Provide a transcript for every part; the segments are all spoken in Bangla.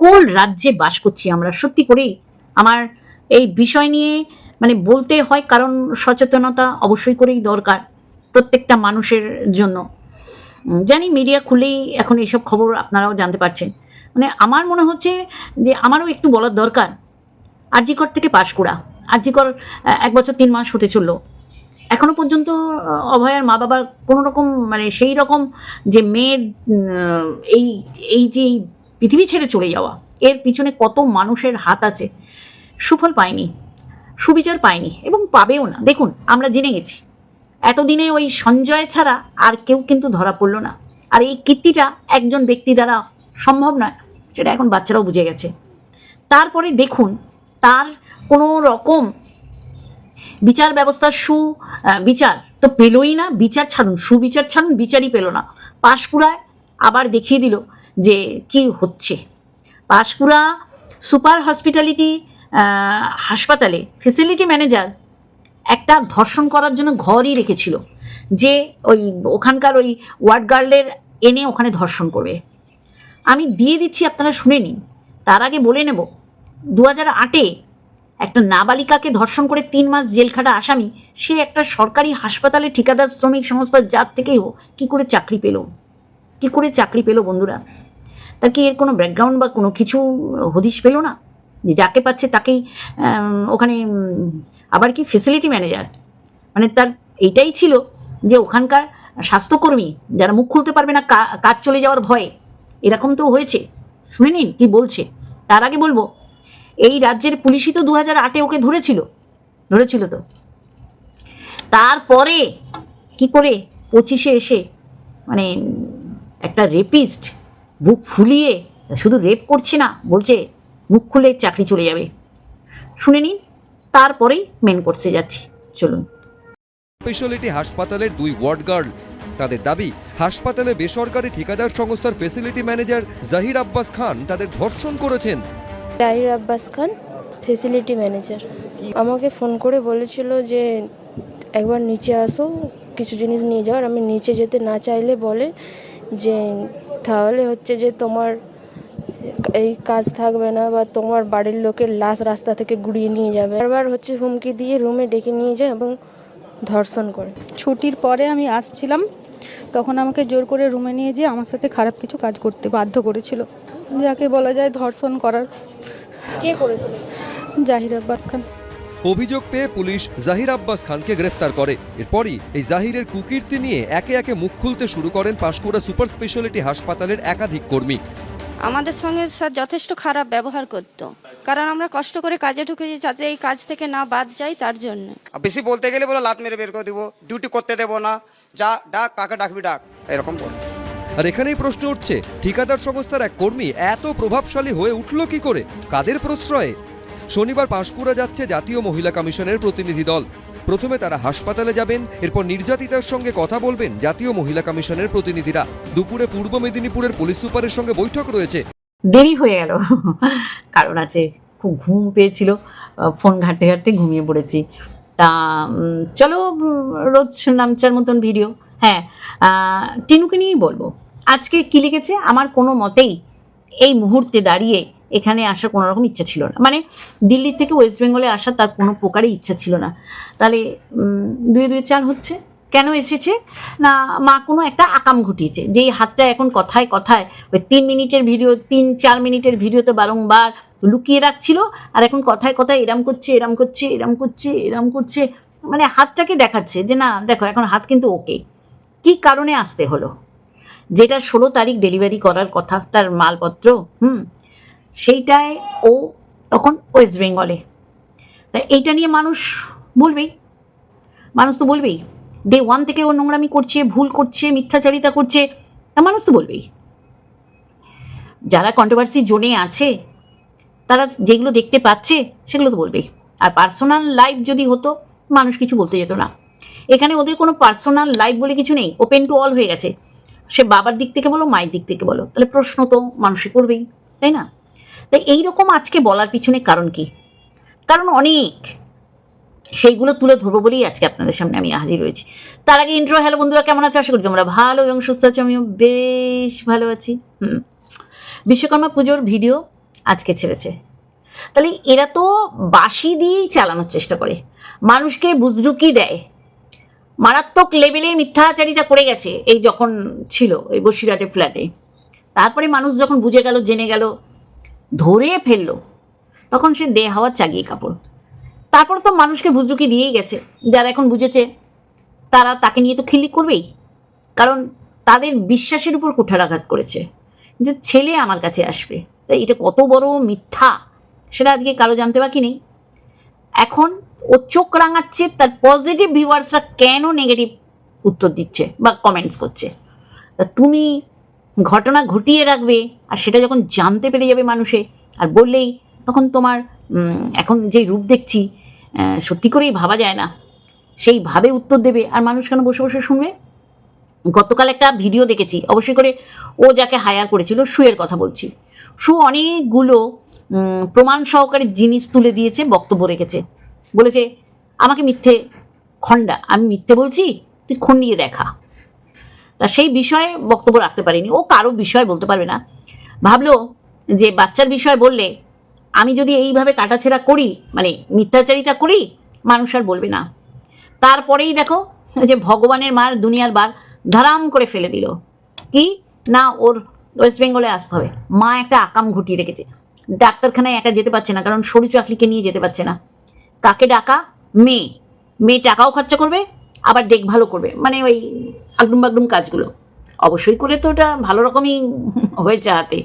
কোন রাজ্যে বাস করছি আমরা? সত্যি করেই আমার এই বিষয় নিয়ে মানে বলতে হয় কারণ সচেতনতা অবশ্যই করেই দরকার প্রত্যেকটা মানুষের জন্য। জানি মিডিয়া খুলেই এখন এইসব খবর আপনারাও জানতে পারছেন। মানে আমার মনে হচ্ছে যে আমারও একটু বলার দরকার। আরজিকর থেকে পাশকুড়া। আরজিকর আহ, এক বছর তিন মাস হতে চলল। এখনও পর্যন্ত অভয়ার মা বাবার কোনো রকম মানে সেই রকম যে মেয়ের এই এই যে পৃথিবী ছেড়ে চলে যাওয়া। এর পিছনে কত মানুষের হাত আছে, সুফল পায়নি, সুবিচার পায়নি এবং পাবেও না। দেখুন, আমরা জেনে গেছি। এতদিনে ওই সঞ্জয় ছাড়া আর কেউ কিন্তু ধরা পড়ল না। আর এই কীর্তিটা একজন ব্যক্তি দ্বারা সম্ভব নয়, সেটা এখন বাচ্চারাও বুঝে গেছে। তারপরে দেখুন, তার কোনো রকম বিচার ব্যবস্থার সু বিচার তো পেলই না। বিচার ছাড়ুন, সুবিচার ছাড়ুন, বিচারই পেল না। পাশকুড়ায় আবার দেখিয়ে দিল যে কি হচ্ছে। পাশকুড়া সুপার হসপিটালিটি হাসপাতালে ফেসিলিটি ম্যানেজার একটা ধর্ষণ করার জন্য ঘরই রেখেছিল, যে ওই ওখানকার ওই ওয়ার্ড গার্লের এনে ওখানে ধর্ষণ করবে। আমি দিয়ে দিচ্ছি, আপনারা শুনে নিন। তার আগে বলে নেব দু হাজার আটে একটা নাবালিকাকে ধর্ষণ করে তিন মাস জেল খাটা আসামি, সে একটা সরকারি হাসপাতালে ঠিকাদার, শ্রমিক সংস্থার যার থেকেই হোক, কী করে চাকরি পেল? কী করে চাকরি পেল বন্ধুরা। তার কি এর কোনো ব্যাকগ্রাউন্ড বা কোনো কিছু হদিশ পেল না? যে যাকে পাচ্ছে তাকেই ওখানে আবার কি ফেসিলিটি ম্যানেজার মানে তার এইটাই ছিল যে ওখানকার স্বাস্থ্যকর্মী যারা মুখ খুলতে পারবে না কাজ চলে যাওয়ার ভয়ে। এরকম তো হয়েছে। শুনে নিন কি বলছে। তার আগে বলব, এই রাজ্যের পুলিশই তো দু হাজার আটে ওকে ধরেছিল। ধরেছিল তো। তারপরে কি করে পঁচিশে এসে মানে একটা রেপিস্ট বুক ফুলিয়ে শুধু রেপ করছে না বলছে মুখ খুলে চাকরি চলে যাবে। শুনে নিন তারপরেই মেন করছে যাচ্ছি। চলুন। স্পেশালিটি হাসপাতালের দুই ওয়ার্ড গার্ল তাদের দাবি হাসপাতালে বেসরকারি ঠিকাদার সংস্থার ফেসিলিটি ম্যানেজার জাহির আব্বাস খান তাদের ধর্ষণ করেছেন। তাহির আব্বাস খান ফেসিলিটি ম্যানেজার আমাকে ফোন করে বলেছিল যে একবার নিচে আসো কিছু জিনিস নিয়ে যাওয়ার। আমি নিচে যেতে না চাইলে বলে যে তাহলে হচ্ছে যে তোমার এই কাজ থাকবে না বা তোমার বাড়ির লোকের লাশ রাস্তা থেকে গুড়িয়ে নিয়ে যাবে। বারবার হচ্ছে হুমকি দিয়ে রুমে ডেকে নিয়ে যায় এবং ধর্ষণ করে। ছুটির পরে আমি আসছিলাম তখন আমাকে জোর করে রুমে নিয়ে যেয়ে আমার সাথে খারাপ কিছু কাজ করতে বাধ্য করেছিল। যাকে বলা যায় ধর্ষণ করার। কে করেছিল? জাহির আব্বাস খান। অভিযোগ পেয়ে পুলিশ জাহির আব্বাস খানকে গ্রেফতার করে। এরপরই এই জাহিরের কুকীর্তি নিয়ে একে একে মুখ খুলতে শুরু করেন পাঁশকুড়া সুপার স্পেশালিটি হাসপাতালের একাধিক কর্মী। আমাদের সঙ্গে স্যার যথেষ্ট খারাপ ব্যবহার করতো। কারণ আমরা কষ্ট করে কাজে ঢুকেছি যাতে এই কাজ থেকে না বাদ যাই তার জন্য। বেশি বলতে গেলে বলে লাত মেরে বের করে দিব ডিউটি করতে দেবো না যা ডাক কাকে ডাকবি ডাক এরকম বলে। আর এখানেই প্রশ্ন উঠছে ঠিকাদার সংস্থার এক কর্মী এত প্রভাবশালী হয়ে উঠল কি করে? কাদের প্রশ্রয়ে? শনিবার পাঁশকুড়া যাচ্ছে জাতীয় মহিলা কমিশনের প্রতিনিধি দল। প্রথমে তারা হাসপাতালে যাবেন, এরপর নির্যাতিতার সঙ্গে কথা বলবেন জাতীয় মহিলা কমিশনের প্রতিনিধিরা। দুপুরে পূর্ব মেদিনীপুরের পুলিশ সুপারের সঙ্গে বৈঠক রয়েছে। দেরি হয়ে গেল। কারণ আছে খুব ঘুম পেয়েছিল। ফোন ঘাঁটতে ঘাটতে ঘুমিয়ে পড়েছি। তা চলো রোজ নামচার মতন ভিডিও হ্যাঁ টিনুকে নিয়েই বলব। আজকে কী লিখেছে? আমার কোনো মতেই এই মুহূর্তে দাঁড়িয়ে এখানে আসার কোনো রকম ইচ্ছা ছিল না। মানে দিল্লি থেকে ওয়েস্ট বেঙ্গলে আসার তার কোনো প্রকারই ইচ্ছা ছিল না। তাহলে দুই দুই চার হচ্ছে। কেন এসেছে? না, মা কোনো একটা আকাম ঘটিয়েছে। যেই হাতটা এখন কথায় কথায় ওই তিন মিনিটের ভিডিও, তিন, চার মিনিটের ভিডিওতে বারংবার লুকিয়ে রাখছিল। আর এখন কথায় কথায় এরাম করছে এরাম করছে এরাম করছে এরাম করছে। মানে হাতটাকে দেখাচ্ছে যে, না, দেখো, এখন হাত কিন্তু ওকে। কি কারণে আসতে হলো? যেটা ষোলো তারিখ ডেলিভারি করার কথা, তার মালপত্র, হুম? সেইটায় ও তখন ওয়েস্ট বেঙ্গলে। তা এইটা নিয়ে মানুষ বলবেই। মানুষ তো বলবেই ডে ওয়ান থেকে ও নোংরামি করছে, ভুল করছে, মিথ্যাচারিতা করছে, তা মানুষ তো বলবেই। যারা কন্ট্রোভার্সি জোনে আছে, তারা যেগুলো দেখতে পাচ্ছে, সেগুলো তো বলবেই। আর পার্সোনাল লাইফ যদি হতো, মানুষ কিছু বলতে যেত না। এখানে ওদের কোনো পার্সোনাল লাইফ বলে কিছু নেই ওপেন টু অল হয়ে গেছে। সে বাবার দিক থেকে বলো, মায়ের দিক থেকে বলো, তাহলে প্রশ্ন তো মানুষে করবেই, তাই না? তাই এইরকম আজকে বলার পিছনে কারণ কি? কারণ অনেক। সেইগুলো তুলে ধরবো বলেই আজকে আপনাদের সামনে আমি হাজির হয়েছি। তার আগে ইন্ট্রো হ্যালো বন্ধুরা, কেমন আছো? আশা করি তোমরা ভালো এবং সুস্থ আছো, আমিও বেশ ভালো আছি। হুম। বিশ্বকর্মা পুজোর ভিডিও আজকে ছেড়েছে। তাহলে এরা তো বাসি দিয়েই চালানোর চেষ্টা করে। মানুষকে বুজরুকি দেয়। মারাত্মক লেভেলের মিথ্যাচারিতা করে গেছে এই যখন ছিল, এই বসিরহাটে ফ্ল্যাটে তারপরে মানুষ যখন বুঝে গেল, জেনে গেল ধরে ফেলল। তখন সে দে হাওয়া চাগিয়ে কাপড়। তারপর তো মানুষকে ভুজুকি দিয়েই গেছে। যারা এখন বুঝেছে, তারা তাকে নিয়ে তো খিল্লি করবেই। কারণ তাদের বিশ্বাসের উপর কুঠারাঘাত করেছে যে ছেলে আমার কাছে আসবে। তাই এটা কত বড় মিথ্যা, সেটা আজকে কারও জানতে বাকি নেই। এখন ও চোখ রাঙাচ্ছে, তার পজিটিভ ভিউয়ার্সরা কেন নেগেটিভ উত্তর দিচ্ছে বা কমেন্টস করছে? তুমি ঘটনা ঘটিয়ে রাখবে আর সেটা যখন জানতে পেরে যাবে মানুষে আর বললেই তখন তোমার এখন যে রূপ দেখছি সত্যি করেই ভাবা যায় না। সেইভাবে উত্তর দেবে। আর মানুষ কেন বসে বসে শুনবে? গতকাল একটা ভিডিও দেখেছি। অবশ্যই করে ও যাকে হায়ার করেছিল শুয়ের কথা বলছি। শু অনেকগুলো প্রমাণ সহকারে জিনিস তুলে দিয়েছে, বক্তব্য রেখেছে। বলেছে, আমাকে মিথ্যে খণ্ডা। আমি মিথ্যে বলছি, তুই খণ্ডিয়ে দেখা। তা সেই বিষয়ে বক্তব্য রাখতে পারিনি। ও কারও বিষয় বলতে পারবে না। ভাবলো যে বাচ্চার বিষয় বললে আমি যদি এইভাবে কাটাছেড়া করি মানে মিথ্যাচারিতা করি, মানুষ আর বলবে না। তারপরেই দেখো যে ভগবানের মার দুনিয়ার বার ধারাম করে ফেলে দিল। কি? না, ওর ওয়েস্ট বেঙ্গলে আসতে হবে। মা একটা আকাম ঘটিয়ে রেখেছে। ডাক্তারখানায় একা যেতে পারছে না, কারণ সরু চাকরিকে নিয়ে যেতে পারছে না। কাকে ডাকা? মেয়ে। মেয়ে টাকাও খরচা করবে আবার দেখভালও করবে। মানে ওই আগডুম বাগডুম কাজগুলো। অবশ্যই করে তো ওটা ভালো রকমই হয়েছে হাতে।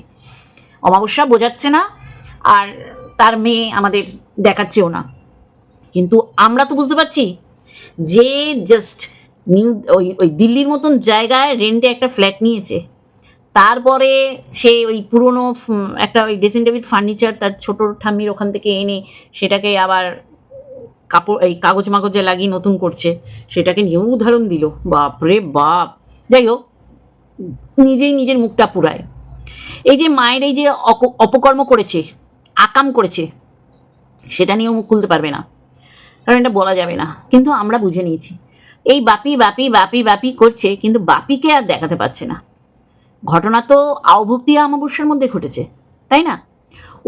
অমাবস্যা বোঝাচ্ছে না, আর তার মেয়ে আমাদের দেখাচ্ছেও না। কিন্তু আমরা তো বুঝতে পারছি যে জাস্ট নিউ ওই ওই দিল্লির মতন জায়গায় রেন্টে একটা ফ্ল্যাট নিয়েছে। তারপরে সে ওই পুরনো একটা ওই ড্রেসিং টেবিল ফার্নিচার তার ছোটো ঠাম্মির ওখান থেকে এনে সেটাকে আবার কাপড়, এই কাগজ মাগজে লাগিয়ে নতুন করছে, সেটাকে নিয়েও উদাহরণ দিল। বাপ রে বাপ! যাই হোক, নিজেই নিজের মুখটা পুরায়। এই যে মায়ের এই যে অপকর্ম করেছে, আকাম করেছে, সেটা নিয়েও মুখ খুলতে পারবে না। কারণ এটা বলা যাবে না। কিন্তু আমরা বুঝে নিয়েছি। এই বাপি বাপি বাপি বাপি করছে, কিন্তু বাপিকে আর দেখাতে পারছে না। ঘটনা তো আওভক্তি অমাবস্যার মধ্যে ঘটেছে, তাই না?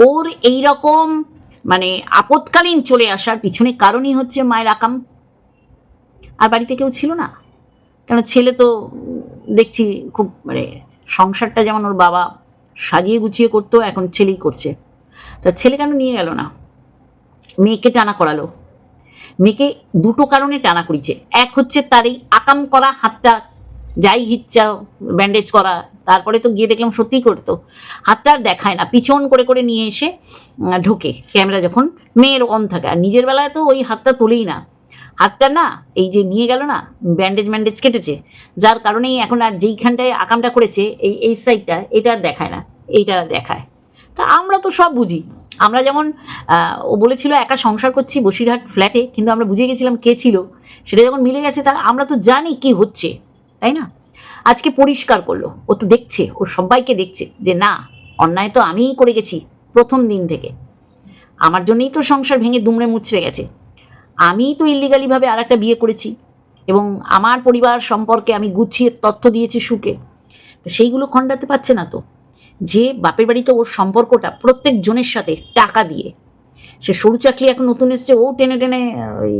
ওর এই রকম মানে আপৎকালীন চলে আসার পিছনে কারণই হচ্ছে মায়ের আকাম। আর বাড়িতে কেউ ছিল না। কেন ছেলে তো দেখছি খুব মানে সংসারটা যেমন ওর বাবা সাজিয়ে গুছিয়ে করতো, এখন ছেলেই করছে। তা ছেলে কেন নিয়ে গেল না? মেয়েকে টানা করালো। মেয়েকে দুটো কারণে টানা করিছে। এক হচ্ছে তার এই আকাম করা, হাতটা, যাই হিচ্ছা ব্যান্ডেজ করা তারপরে তো গিয়ে দেখলাম সত্যিই করতো হাতটা আর দেখায় না, পিছন করে করে নিয়ে এসে ঢোকে ক্যামেরা যখন মেয়ের অন থাকে। আর নিজের বেলায় তো ওই হাতটা তোলেই না। হাতটা না, এই যে নিয়ে গেল না ব্যান্ডেজ ম্যান্ডেজ কেটেছে, যার কারণেই এখন আর যেইখানটায় আকামটা করেছে, এই এই সাইডটা এটা আর দেখায় না, এইটা দেখায়। তা আমরা তো সব বুঝি। আমরা যেমন ও বলেছিল, একা সংসার করছি বসিরহাট ফ্ল্যাটে কিন্তু আমরা বুঝে গেছিলাম কে ছিল। সেটা যখন মিলে গেছে, তা আমরা তো জানি কি হচ্ছে, তাই না? আজকে পরিষ্কার করল। ও তো দেখছে ও সবাইকে দেখছে যে না অন্যায় তো আমিই করে গেছি প্রথম দিন থেকে। আমার জন্যই তো সংসার ভেঙে দুমড়ে মুচড়ে গেছে। আমিই তো ইলিগালিভাবে আর একটা বিয়ে করেছি এবং আমার পরিবার সম্পর্কে আমি গুছিয়ে তথ্য দিয়েছি সুকে। তো সেইগুলো খণ্ডাতে পারছে না তো। যে বাপের বাড়িতে ওর সম্পর্কটা প্রত্যেক জনের সাথে টাকা দিয়ে। সে সরু চাকরি এখন নতুন এসছে ও টেনে টেনে ওই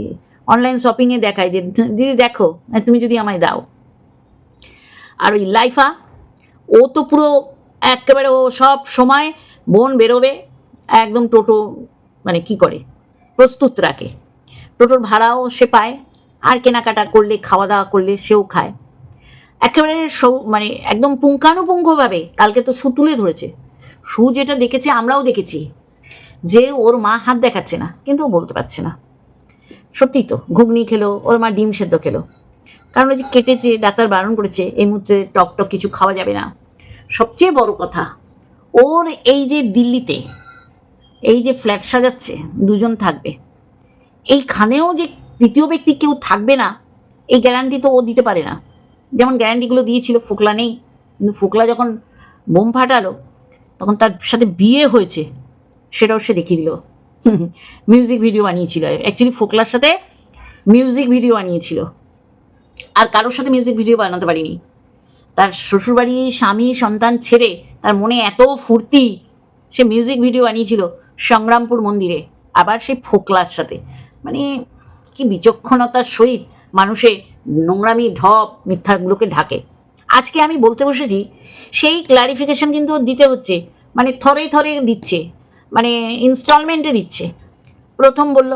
অনলাইন শপিংয়ে দেখায় যে দিদি দেখো হ্যাঁ, তুমি যদি আমায় দাও। আর ওই লাইফা, ও তো পুরো একেবারে, ও সব সময় বোন বেরোবে, একদম টোটো মানে কি করে, প্রস্তুত রাখে। টোটোর ভাড়াও সে পায়, আর কেনাকাটা করলে খাওয়া দাওয়া করলে সেও খায়। একেবারে সৌ মানে একদম পুঙ্খানুপুঙ্খভাবে, কালকে তো সু তুলে ধরেছে। সু যেটা দেখেছে, আমরাও দেখেছি। যে ওর মা হাত দেখাচ্ছে না, কিন্তু ও বলতে পারছে না। সত্যিই তো, ঘুগনি খেলো, ওর মা ডিম সেদ্ধ খেলো। কারণ ওই যে কেটেছে ডাক্তার বারণ করেছে, এই মুহূর্তে টক টক কিছু খাওয়া যাবে না। সবচেয়ে বড় কথা, ওর এই যে দিল্লিতে, এই যে ফ্ল্যাট সাজাচ্ছে, দুজন থাকবে। এইখানেও যে তৃতীয় ব্যক্তি কেউ থাকবে না, এই গ্যারান্টি তো ও দিতে পারে না। যেমন গ্যারান্টিগুলো দিয়েছিল, ফোকলা নেই। কিন্তু ফোকলা যখন বোম ফাটালো, তখন তার সাথে বিয়ে হয়েছে, সেটাও সে দেখিয়ে দিল। মিউজিক ভিডিও বানিয়েছিল। অ্যাকচুয়ালি ফোকলার সাথে মিউজিক ভিডিও বানিয়েছিল। আর কারোর সাথে মিউজিক ভিডিও বানাতে পারিনি। তার শ্বশুরবাড়ি স্বামী সন্তান ছেড়ে তার মনে এত ফুর্তি, সে মিউজিক ভিডিও বানিয়েছিল সংগ্রামপুর মন্দিরে, আবার সেই ফোকলার সাথে। মানে কি বিচক্ষণতার সহিত মানুষের নোংরামি, ঢপ, মিথ্যাগুলোকে ঢাকে। আজকে আমি বলতে বসেছি, সেই ক্লারিফিকেশন কিন্তু দিতে হচ্ছে মানে থরে থরে দিচ্ছে মানে ইনস্টলমেন্টে দিচ্ছে। প্রথম বলল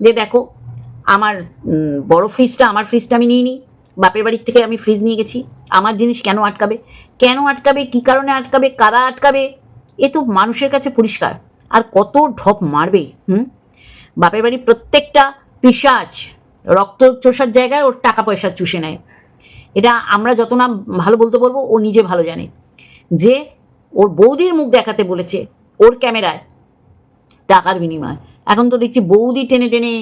যে দেখো আমার বড় ফ্রিজটা আমার ফ্রিজটা আমি নিয়ে নিই বাপের বাড়ির থেকে আমি ফ্রিজ নিয়ে গেছি। আমার জিনিস কেন আটকাবে? কেন আটকাবে? কী কারণে আটকাবে? কারা আটকাবে? এ তো মানুষের কাছে পরিষ্কার। আর কত ঢপ মারবে, হুম? বাপের বাড়ির প্রত্যেকটা পিসাজ রক্ত চোষার জায়গায় ওর টাকা পয়সা চুষে নেয়। এটা আমরা যত না ভালো বলতে বলব ও নিজে ভালো জানে। যে ওর বৌদির মুখ দেখাতে বলেছে ওর ক্যামেরায় টাকার বিনিময়। এখন তো দেখছি বৌদি টেনে টেনে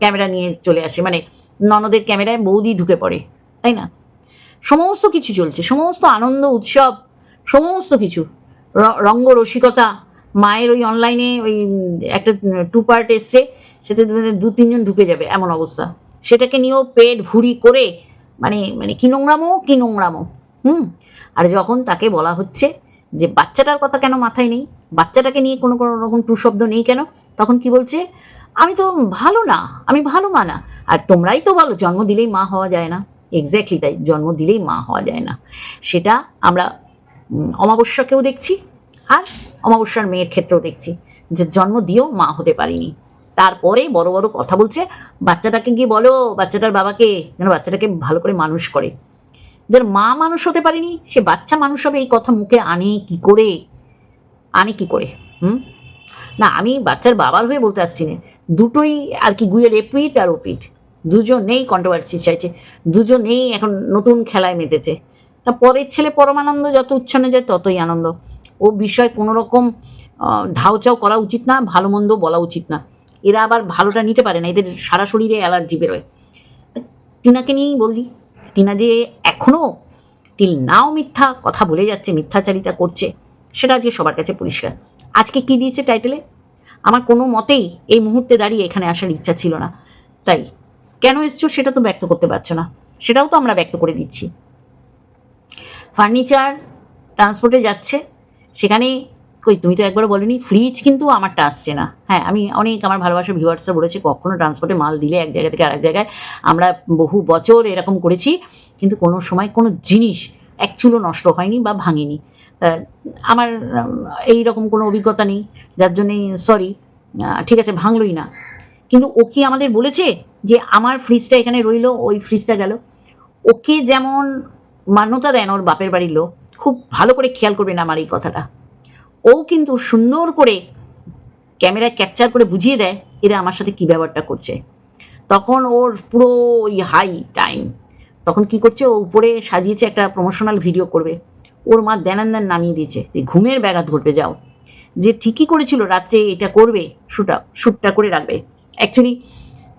ক্যামেরা নিয়ে চলে আসে। মানে ননদের ক্যামেরায় বৌদি ঢুকে পড়ে, তাই না? সমস্ত কিছু চলছে, সমস্ত আনন্দ, উৎসব, সমস্ত কিছু। রঙ্গ রসিকতা, মায়ের ওই অনলাইনে ওই একটা টু পার্ট এসছে সেটা দু তিনজন ঢুকে যাবে, এমন অবস্থা। সেটাকে নিয়েও পেট ভুড়ি করে মানে মানে কি নোংরামো কি নোংরামো, হুম? আর যখন তাকে বলা হচ্ছে যে বাচ্চাটার কথা কেন মাথায় নেই বাচ্চাটাকে নিয়ে কোনো কোনো রকম টু শব্দ নেই কেন? তখন কি বলছে? আমি তো ভালো না, আমি ভালো মা না। আর তোমরাই তো বলো, জন্ম দিলেই মা হওয়া যায় না। এক্স্যাক্টলি তাই, জন্ম দিলেই মা হওয়া যায় না। সেটা আমরা অমাবস্যাকেও দেখছি, আর অমাবস্যার মেয়ের ক্ষেত্রেও দেখছি যে জন্ম দিয়েও মা হতে পারিনি। তারপরে বড় বড় কথা বলছে, বাচ্চাটাকে গিয়ে বলো, বাচ্চাটার বাবাকে, যেন বাচ্চাটাকে ভালো করে মানুষ করে। যার মা মানুষ হতে পারেনি, সে বাচ্চা মানুষ হবে এই কথা মুখে আনে কি করে? আনে কি করে হুম? না আমি বাচ্চার বাবার হয়ে বলতে আসছি না। দুটোই আর কি গুয়ের এপিট আর ওপিট দুজনেই কন্ট্রোভার্সি চাইছে। দুজনেই এখন নতুন খেলায় মেতেছে। তা পরের ছেলে পরমানন্দ যত উচ্ছন্নে যায় ততই আনন্দ। ও বিষয় কোনো রকম আহ, ধাউচাও করা উচিত না ভালো মন্দ বলা উচিত না। এরা আবার ভালোটা নিতে পারে না এদের সারা শরীরে অ্যালার্জি বেরোয়। টিনাকে নিয়েই বললি টিনা যে এখনও টিল নাও মিথ্যা কথা বলে যাচ্ছে মিথ্যাচারিতা করছে। সেটা আজকে সবার কাছে পরিষ্কার। আজকে কি দিয়েছে টাইটেলে আমার কোনো মতেই এই মুহূর্তে দাঁড়িয়ে এখানে আসার ইচ্ছা ছিল না। তাই, কেন এসছো সেটা তো ব্যক্ত করতে পারছ না। সেটাও তো আমরা ব্যক্ত করে দিচ্ছি। ফার্নিচার, ট্রান্সপোর্টে যাচ্ছে। সেখানে কই তুমি তো একবার বলনি ফ্রিজ কিন্তু আমারটা আসছে না। হ্যাঁ আমি অনেক আমার ভালোবাসা ভিউয়ার্সরা বলেছে, কখনো ট্রান্সপোর্টে মাল দিলে এক জায়গা থেকে আরেক জায়গায় আমরা বহু বছর এরকম করেছি, কিন্তু কোনো সময় কোনো জিনিস এক চুলো নষ্ট হয়নি বা ভাঙেনি। আমার এই রকম কোনো অভিজ্ঞতা নেই, যার জন্যে সরি ঠিক আছে, ভাঙলই না। কিন্তু ও কি আমাদের বলেছে যে আমার ফ্রিজটা এখানে রইল, ওই ফ্রিজটা গেল? ওকে যেমন মান্যতা দেন ওর বাপের বাড়ির লোক, খুব ভালো করে খেয়াল করবেন আমার এই কথাটা। ও কিন্তু সুন্দর করে ক্যামেরায় ক্যাপচার করে বুঝিয়ে দেয় এরা আমার সাথে কী ব্যবহারটা করছে। তখন ওর পুরো ওই হাই টাইম তখন কি করছে? ও উপরে সাজিয়েছে একটা প্রমোশনাল ভিডিও করবে। ওর মা দেনান দেন নামিয়ে দিয়েছে। যে ঘুমের ব্যাঘাত ঘটবে, যাও। যে ঠিকই করেছিল, রাত্রে এটা করবে শ্যুটা শ্যুটটা করে রাখবে। অ্যাকচুয়ালি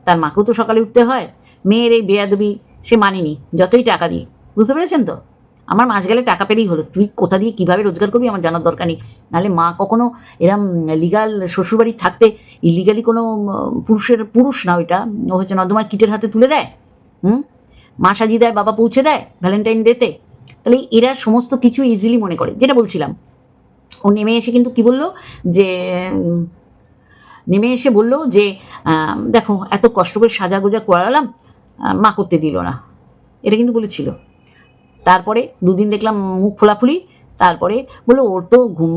তার মাকেও তো সকালে উঠতে হয়, মেয়ের এই বেয়াদবি সে মানেনি, যতই টাকা দিই বুঝতে পেরেছেন তো? আমার মাস গেলে টাকা পেলেই হলো। তুই কোথা দিয়ে কীভাবে রোজগার করবি আমার জানার দরকার নেই। নাহলে মা কখনো এরম লিগাল শ্বশুরবাড়ি থাকতে ইলিগালি কোনো পুরুষের, পুরুষ না ওইটা, ও হচ্ছে নর্দমার কিটের হাতে তুলে দেয়, হুম? মা সাজিয়ে দেয়, বাবা পৌঁছে দেয় ভ্যালেন্টাইন ডেতে তাহলে এরা সমস্ত কিছু ইজিলি মনে করে। যেটা বলছিলাম, ও নেমে এসে কিন্তু কি বলল যে নেমে এসে বলল যে দেখো, এত কষ্ট করে সাজা গোজা করালাম মা করতে দিল না। এটা কিন্তু বলেছিল। তারপরে দুদিন দেখলাম মুখ ফোলাফুলি, তারপরে বলল, ওর তো ঘুম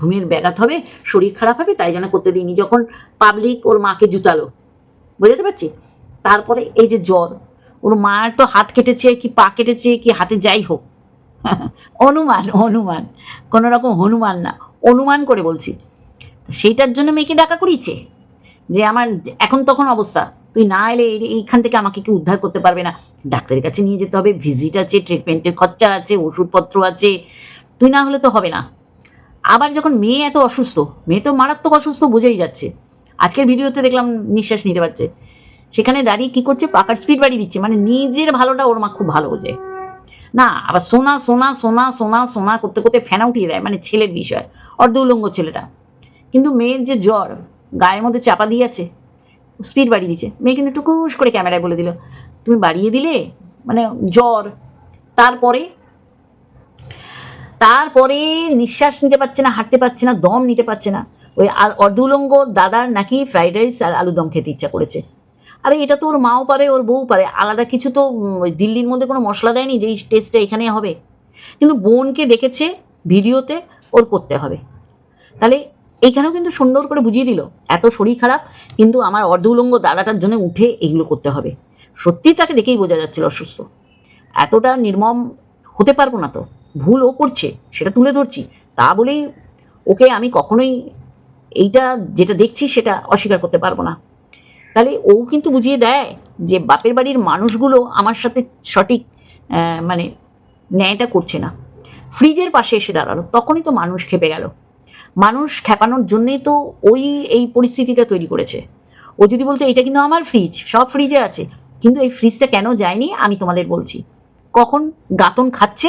ঘুমের ব্যাঘাত হবে, শরীর খারাপ হবে, তাই জন্য করতে দিইনি। যখন পাবলিক ওর মাকে জুতালো, বুঝতে পারছি? তারপরে এই যে জ্বর, ওর মার তো হাত কেটেছে কি পা কেটেছে কি হাতে যাই হোক অনুমান অনুমান। কোনো রকম হনুমান না, অনুমান করে বলছি। সেইটার জন্য মেয়েকে ডাকা করিয়েছে যে আমার এখন তখন অবস্থা। তুই না এলে এই- এইখান থেকে আমাকে কেউ উদ্ধার করতে পারবে না। ডাক্তারের কাছে নিয়ে যেতে হবে ভিজিট আছে ট্রিটমেন্টের খরচা আছে, ওষুধপত্র আছে। তুই না হলে তো হবে না। আবার যখন মেয়ে এত অসুস্থ, মেয়ে তো মারাত্মক অসুস্থ বোঝাই যাচ্ছে। আজকের ভিডিওতে দেখলাম নিঃশ্বাস নিতে পারছে। সেখানে দাঁড়িয়ে কী করছে? পাকার স্পিড বাড়িয়ে দিচ্ছে। মানে নিজের ভালোটা ওর মা খুব ভালো বোঝে। না, আবার সোনা সোনা সোনা সোনা সোনা করতে করতে ফেনা উঠিয়ে দেয় মানে ছেলের বিষয় অর্ধ উলঙ্গ ছেলেটা। কিন্তু মেয়ের যে জ্বর, গায়ের মধ্যে চাপা দিয়ে আছে স্পিড বাড়িয়ে দিচ্ছে মেয়ে কিন্তু টুকুস করে ক্যামেরায় বলে দিল, তুমি বাড়িয়ে দিলে? মানে জ্বর। তারপরে তারপরে নিঃশ্বাস নিতে পারছে না, হাঁটতে পারছে না, দম নিতে পারছে না। ওই আ- অর্ধুলঙ্গ দাদার নাকি ফ্রাইড রাইস আর আলু দম খেতে ইচ্ছা করেছে। আরে এটা তো ওর মাও পারে, ওর বউ পারে। আলাদা কিছু তো দিল্লির মধ্যে কোনো মশলা দেয়নি যে এই টেস্টটা এখানে হবে। কিন্তু বোনকে দেখেছে ভিডিওতে, ওর করতে হবে। তাহলে এইখানেও কিন্তু সুন্দর করে বুঝিয়ে দিল, এত শরীর খারাপ, কিন্তু আমার অর্ধউলঙ্গ দাদাটার জন্য উঠে এগুলো করতে হবে। সত্যি তাকে দেখেই বোঝা যাচ্ছিল অসুস্থ। এতটা নির্মম হতে পারব না তো। ভুল ও করছে, সেটা তুলে ধরছি। তা বলেই ওকে আমি কখনোই এইটা যেটা দেখছি সেটা অস্বীকার করতে পারব না। তাহলে ও কিন্তু বুঝিয়ে দেয় যে বাপের বাড়ির মানুষগুলো আমার সাথে সঠিক মানে ন্যায়টা করছে না। ফ্রিজের পাশে এসে দাঁড়াল, তখনই তো মানুষ খেপে গেল। মানুষ খেপানোর জন্যেই তো ওই, এই পরিস্থিতিটা তৈরি করেছে। ও যদি বলতো, এটা কিন্তু আমার ফ্রিজ, সব ফ্রিজে আছে, কিন্তু এই ফ্রিজটা কেন যায়নি, আমি তোমাদের বলছি। কখন গাতন খাচ্ছে,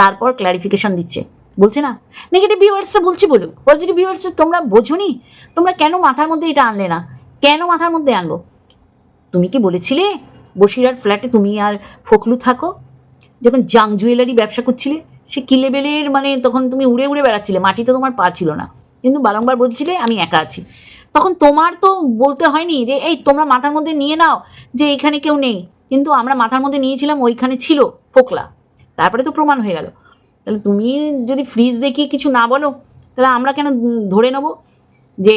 তারপর ক্ল্যারিফিকেশন দিচ্ছে। বলছে না নেগেটিভ ভিউয়ার্সে বলছি বলুক পজিটিভ ভিউয়ার্সে তোমরা বোঝোনি? তোমরা কেন মাথার মধ্যে এটা আনলে না? কেন মাথার মধ্যে আনব? তুমি কি বলেছিলে বসিরার ফ্ল্যাটে তুমি আর ফখলু থাকো? যখন জাং জুয়েলারি ব্যবসা করছিলে, সে কি লেভেলের মানে তখন তুমি উড়ে উড়ে বেড়াচ্ছিলে মাটিতে তোমার পা ছিল না। কিন্তু বারংবার বলছিলে, আমি একা আছি। তখন তোমার তো বলতে হয়নি যে, এই, তোমরা মাথার মধ্যে নিয়ে নাও যে, এখানে কেউ নেই। কিন্তু আমরা মাথার মধ্যে নিয়েছিলাম, ওইখানে ছিল ফোকলা। তারপরে তো প্রমাণ হয়ে গেল। তাহলে তুমি যদি ফ্রিজ দেখিয়ে কিছু না বলো, তাহলে আমরা কেন ধরে নেব যে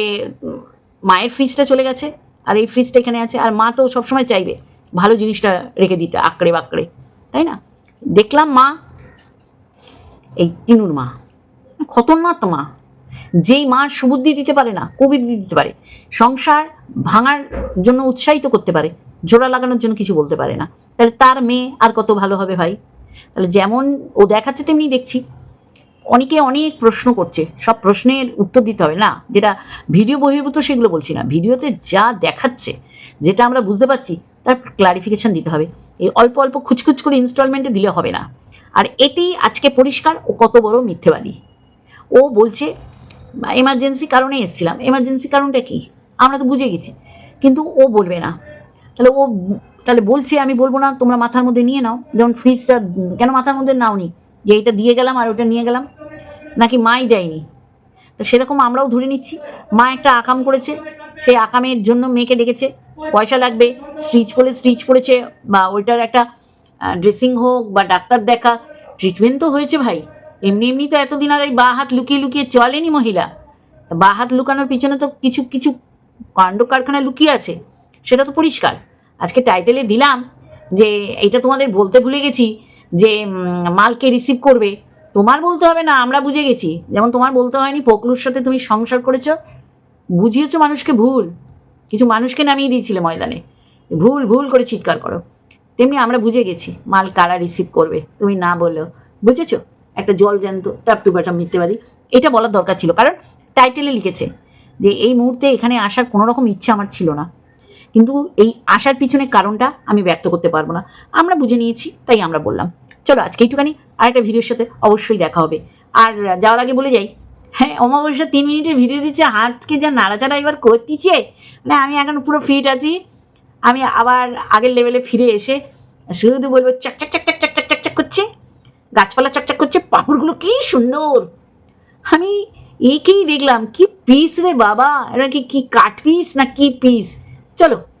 মায়ের ফ্রিজটা চলে গেছে, আর এই ফ্রিজটা এখানে আছে, আর মা তো সবসময় চাইবে ভালো জিনিসটা রেখে দিতে, আঁকড়ে বাঁকড়ে, তাই না? দেখলাম মা, এই টিনুর মা, খতরনাক মা, যেই মা সুবুদ্ধি দিতে পারে না, কবিদ্ধি দিতে পারে, সংসার ভাঙার জন্য উৎসাহিত করতে পারে, জোড়া লাগানোর জন্য কিছু বলতে পারে না, তাহলে তার মেয়ে আর কত ভালো হবে ভাই? তাহলে যেমন ও দেখাচ্ছে, তেমনি দেখছি। অনেকে অনেক প্রশ্ন করছে। সব প্রশ্নের উত্তর দিতে হবে না। যেটা ভিডিও বহির্ভূত সেগুলো বলছি না। ভিডিওতে যা দেখাচ্ছে, যেটা আমরা বুঝতে পারছি, তার ক্লারিফিকেশন দিতে হবে। এই অল্প অল্প খুচখুচ করে ইনস্টলমেন্টে দিলে হবে না। আর এতেই আজকে পরিষ্কার ও কত বড় মিথ্যেবাদী। ও বলছে এমার্জেন্সি কারণে এসেছিলাম। এমার্জেন্সি কারণটা কি? আমরা তো বুঝে গেছি। কিন্তু ও বলবে না। তাহলে ও, তাহলে বলছে, আমি বলব না, তোমরা মাথার মধ্যে নিয়ে নাও। যেমন ফ্রিজটা কেন মাথার মধ্যে নাওনি? যে এটা দিয়ে গেলাম আর ওটা নিয়ে গেলাম। নাকি মাই দেয়নি? তো সেরকম আমরাও ধরে নিচ্ছি। মা একটা আকাম করেছে, সেই আকামের জন্য মেয়েকে ডেকেছে। পয়সা লাগবে, স্টিচ পরে স্টিচ পড়েছে বা ওইটার একটা ড্রেসিং হোক বা ডাক্তার দেখা। ট্রিটমেন্ট তো হয়েছে ভাই। এমনি এমনি তো এতদিন আর এই বা হাত লুকিয়ে লুকিয়ে চলেনি মহিলা। বা হাত লুকানোর পিছনে তো কিছু কিছু কাণ্ড কারখানা লুকিয়ে আছে। সেটা তো পরিষ্কার। আজকে টাইটেলে দিলাম যে এটা তোমাদের বলতে ভুলে গেছি যে মালকে রিসিভ করবে। তোমার বলতে হবে না, আমরা বুঝে গেছি। যেমন তোমার বলতে হয়নি পকলুর সাথে তুমি সংসার করেছ, বুঝিয়েছো মানুষকে ভুল। কিছু মানুষকে নামিয়ে দিয়েছিলে ময়দানে। ভুল ভুল করে চিৎকার করো। তেমনি আমরা বুঝে গেছি, মাল কারা রিসিভ করবে, তুমি না বললেও। বুঝেছ? একটা জল জ্যান্ত টাপটু বাটা মিথ্যেবাদী। এটা বলার দরকার ছিল। কারণ টাইটেলে লিখেছে যে, এই মুহূর্তে এখানে আসার কোনো রকম ইচ্ছা আমার ছিল না। কিন্তু এই আসার পিছনে কারণটা আমি ব্যক্ত করতে পারব না। আমরা বুঝে নিয়েছি, তাই আমরা বললাম। চলো আজকে একটুখানি আর একটা ভিডিওর সাথে অবশ্যই দেখা হবে। আর যাওয়ার আগে বলে যাই হ্যাঁ অমাবস্যা তিন মিনিটের ভিডিও দিচ্ছে, হাতকে যা নাড়াচাড়া এবার করতেছে? না মানে আমি এখন পুরো ফিট আছি। আমি আবার আগের লেভেলে ফিরে এসে শুধু বলব চাকচাক চাক চাক চাক করছে। গাছপালা চাকচাক করছে পাঁপড়গুলো কি সুন্দর! আমি একেই দেখলাম, কি পিস রে বাবা! এটা কি কি কাঠ পিস না কি পিস चलो।